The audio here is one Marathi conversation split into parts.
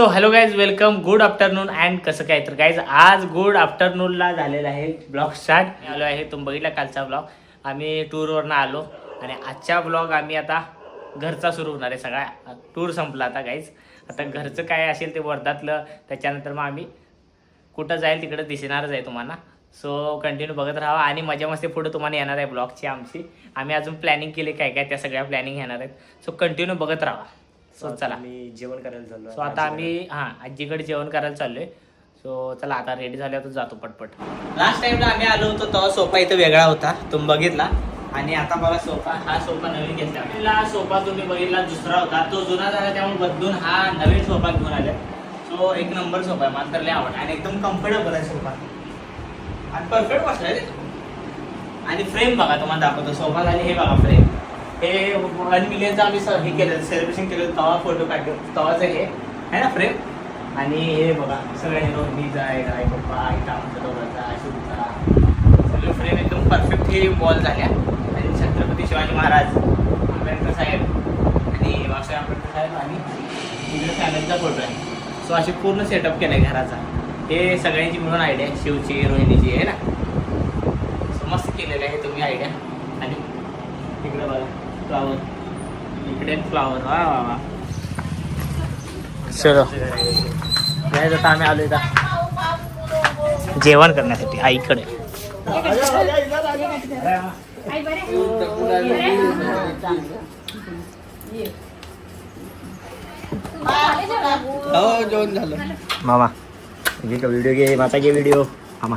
So hello guys welcome good afternoon and कसं काय? तर गाईज आज गुड आफ्टरनूनला झालेला आहे ब्लॉग स्टार्ट आलो आहे तुम्ही बघितला कालचा ब्लॉग आम्ही टूरवरनं आलो आणि आजचा ब्लॉग आम्ही आता घरचा सुरू होणार आहे सगळा. टूर संपला आता गाईज आता घरचं काय असेल ते वर्धातलं त्याच्यानंतर मग आम्ही कुठं जाईल तिकडं दिसणारच आहे तुम्हाला. सो कंटिन्यू बघत राहा आणि मजा मस्ती पुढे तुम्हाला येणार आहे ब्लॉगची आमची. आम्ही अजून प्लॅनिंग केली काय काय त्या सगळ्या प्लॅनिंग येणार आहेत. सो कंटिन्यू बघत राहा. सो चला. मी जेवण करायला चाललो सो आता आम्ही हां आजीकडे जेवण करायला चाललोय. सो चला आता रेडी झाल्यावर जातो पटपट. लास्ट टाइमला आम्ही आलो होतो तेव्हा सोफा इथं वेगळा होता. तुम्ही बघितला. आणि आता बघा सोफा हा सोफा नवीन घेतला. पहिला सोफा तुम्ही बघितला दुसरा होता. तो जुना झाला त्यामुळे बदलून हा नवीन सोफा घेऊन आले. सो एक नंबर सोफा आहे मला तर लय आवडला. आणि एकदम कम्फर्टेबल आहे सोफा. आणि परफेक्ट बसलाय रे आणि फ्रेम बघा तुम्हाला दाखवतो. सोफा झाली हे बघा फ्रेम हे वन मिलियनचं आम्ही हे केलं सेलिब्रेशन केलं तेव्हा फोटो काढलो तेव्हाचं हे आहे ना फ्रेम आणि हे बघा सगळे रोहिणीचा आहे काय पप्पा आई आमच्या दोघांचा शिवचा सगळे फ्रेम एकदम परफेक्ट हे वॉल झाल्या. आणि छत्रपती शिवाजी महाराज आंबेडकर साहेब आणि बाबासाहेब आंबेडकर साहेब आणि इकडे फॅमिलीचा फोटो आहे. सो असे पूर्ण सेटअप केलं आहे घराचा. हे सगळ्यांची मिळून आयडिया शिवची रोहिणीची आहे ना? सो मस्त केलेलं आहे तुम्ही आयडिया फ्लावर इकडे फ्लावर वा वा वा. चलो. नाही आता आम्ही आलो इथं. जेवण करण्यासाठी आईकडे. हो जेवण झालं मामा घे का व्हिडिओ घे माझा घे व्हिडिओ मामा.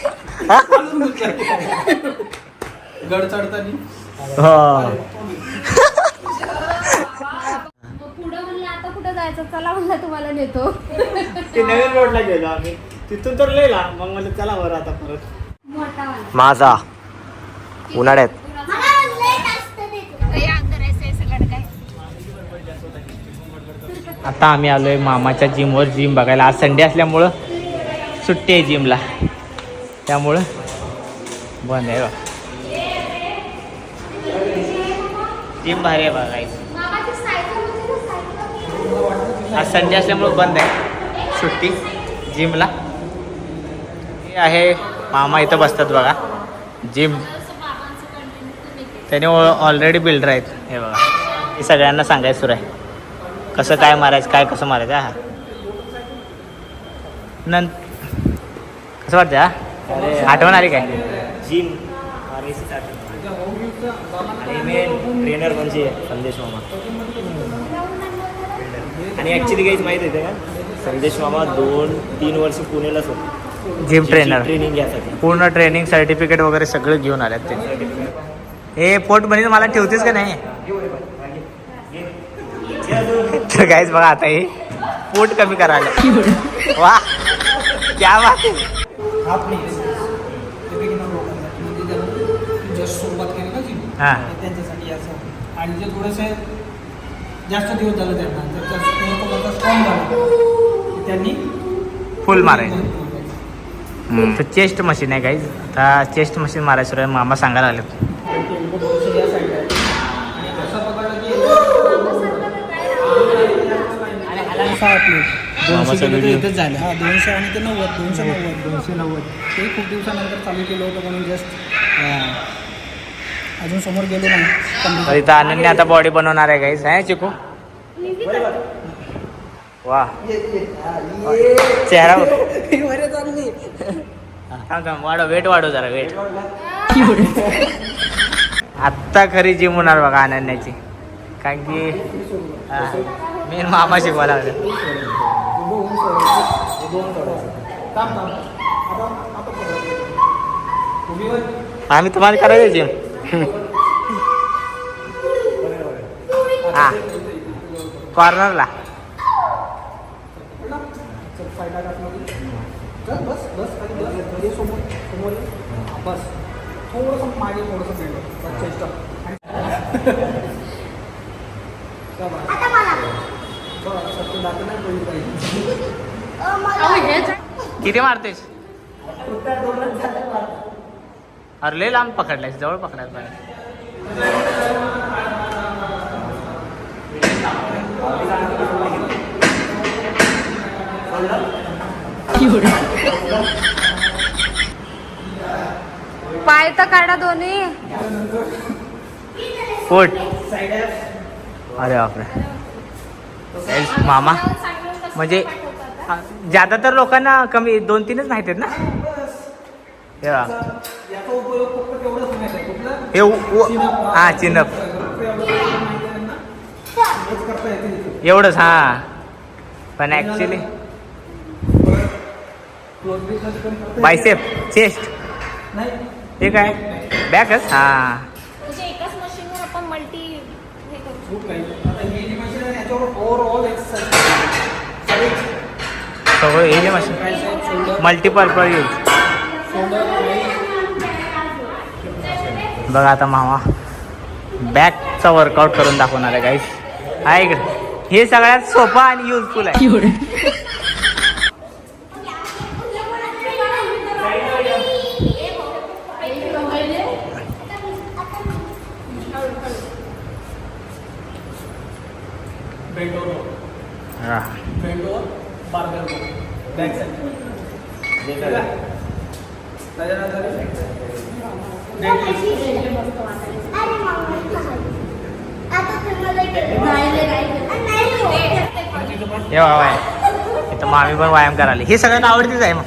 गड चढतानी हो. पुढं म्हणलं आता कुठं जायचं? चला म्हणलं तुम्हाला नेतो. ते नवीन रोडला गेलो आम्ही. तिथून तर लय लांब. मग मला चला बरं आता परत. मोठा वाला. माझा. उन्हाळ्यात. आता आम्ही आलोय मामाच्या जिमवर जिम बघायला. आज संडे असल्यामुळं सुट्टी आहे जिमला त्यामुळं बंद आहे बघ. जिम भारी आहे बघायचं आज संडे असल्यामुळं बंद आहे. सुट्टी जिमला. हे आहे मामा इथं बसतात बघा. जिम. त्याने ऑलरेडी बिल्डर आहेत. हे बघा. हे सगळ्यांना सांगायचं सुरू आहे. कसं काय मारायचं काय कसं मारायचं हा. नं कसं वाटतं हा? आठवण आली काय? जिम. आणि मेन ट्रेनर म्हणजे संदेश मामा. आणि ऍक्च्युली काहीच माहीत आहे का? संदेश मामा दोन तीन वर्ष पुण्यालाच होते. जिम ट्रेनर ट्रेनिंग घ्यासाठी पूर्ण ट्रेनिंग सर्टिफिकेट वगैरे सगळं घेऊन आल्यात ते. हे पोट बनी मला ठेवतेस का नाही? तर काहीच बघा आता हे पोट कमी करायला. वा. क्या बात हा. त्यांच्यासाठी असं आणि जे थोडेसे जास्त दिवस झाले त्यांना तर त्याचा स्ट्रॉंग झाला. तर त्यांनी फुल मारायचं. तर चेस्ट मशीन आहे काहीच आता चेस्ट मशीन मारायचं मामा सांगायला आले आणि ते लोकं थोडंसं या साईडला आहेत. आणि असं पकडलं की सहा प्लेट मामाचा दोनशे किलो video. इथंच झाले. हा दोनशे आणि ते नव्वद दोनशे नव्वद. दोनशे नव्वद. ते खूप दिवसानंतर चालू केलं होतं म्हणून जस्ट अजून समोर गेलो नाही. तर इथं अनन्य आता बॉडी बनवणार आहे काहीच आहे चिकू? वा. चेहरा थांब थांब वाढव वेट वाढव जरा वेट आत्ता खरी जिम होणार बघा अनन्याची कारण की मेन मामा शिकवायला आम्ही तुम्हाला करायचं जिम हा. कॉर्नरला किती मारतेस? अरे लय लांब पकडलायस जवळ पकडायला पाहिजे. पाय तर काढा दोन्ही. पोट अरे बापरे. मामा. म्हणजे हा, ज्यादा तर लोकांना कमी दोन तीनच माहीत आहेत ना? हे हे हा चिनप. एवढंच हा. पण ऍक्च्युली. बायसेप चेस्ट नाही. हे काय? बॅकच हा. म्हणजे एकाच मशीनवर आपण मल्टी हे करू खूप काही. आता ही जी मशीन आहे याच्यावर ओव्हरऑल एक्सरसाइज सगळं हे मशीन मल्टीपर्पज यूज बघा आता मामा. बॅकचा वर्कआउट करून दाखवणार आहे गाईस हा इकडे. हे सगळ्यात सोपं आणि युजफुल आहे. हा. त्याच्यानंतर हे वा व्यायाम इथं मामी पण व्यायाम करायला. हे सगळ्यांना आवडतीच आहे मग.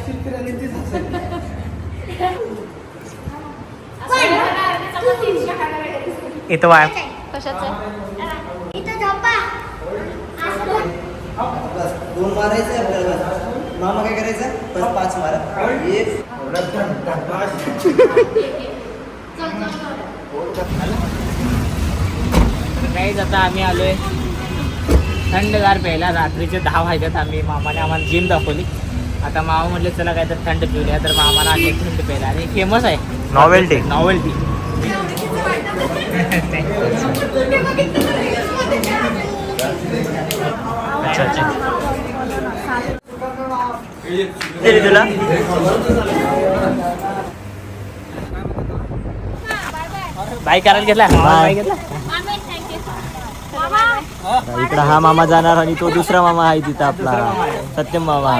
इथं व्यायाम. इथं झोपा बस दोन मारायचं मामा काय करायचं? बस पाच मारा एक. काहीच आता आम्ही आलोय थंडगार प्यायला. रात्रीचे दहा वाजतात आम्ही. मामाने आम्हाला जिम दाखवली. आता मामा म्हटले चला काय तर थंड पिऊया. तर मामाला आणले थंड प्यायला. आणि फेमस आहे. नॉवेल्टी नॉवेल्टी अच्छा अच्छा. तरी तुला? बाय करायला घेतला. बाय. घेतला. इकडं हा मामा जाणार आणि तो दुसरा मामा आहे तिथं आपला. सत्यम मामा.